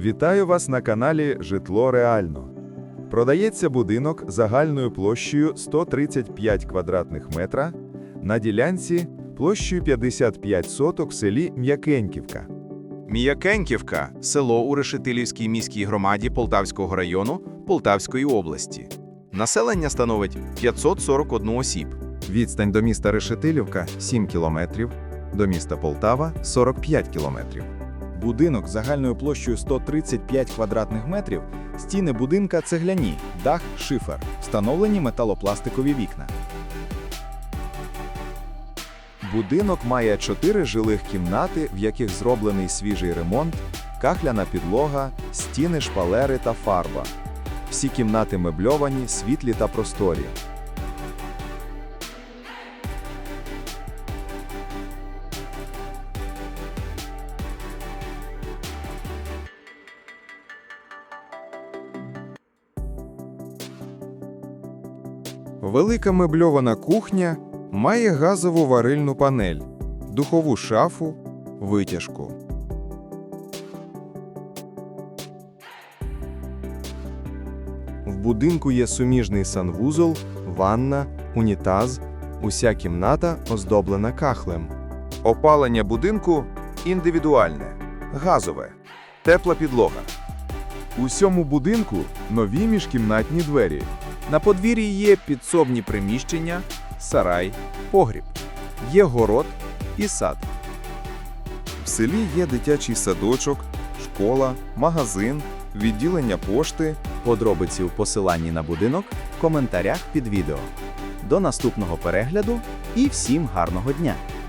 Вітаю вас на каналі Житло Реально. Продається будинок загальною площею 135 квадратних метра на ділянці площею 55 соток в селі М'якеньківка. Міякеньківка – село у Решетилівській міській громаді Полтавського району Полтавської області. Населення становить 541 осіб. Відстань до міста Решетилівка 7 кілометрів, до міста Полтава 45 кілометрів. Будинок загальною площею 135 квадратних метрів, стіни будинка цегляні, дах шифер, встановлені металопластикові вікна. Будинок має чотири жилих кімнати, в яких зроблений свіжий ремонт, кахляна підлога, стіни, шпалери та фарба. Всі кімнати мебльовані, світлі та просторі. Велика мебльована кухня має газову варильну панель, духову шафу, витяжку. В будинку є суміжний санвузол, ванна, унітаз, уся кімната оздоблена кахлем. Опалення будинку індивідуальне, газове, тепла підлога. У всьому будинку нові міжкімнатні двері. На подвір'ї є підсобні приміщення, сарай, погріб. Є город і сад. В селі є дитячий садочок, школа, магазин, відділення пошти. Подробиці у посиланні на будинок, в коментарях під відео. До наступного перегляду і всім гарного дня!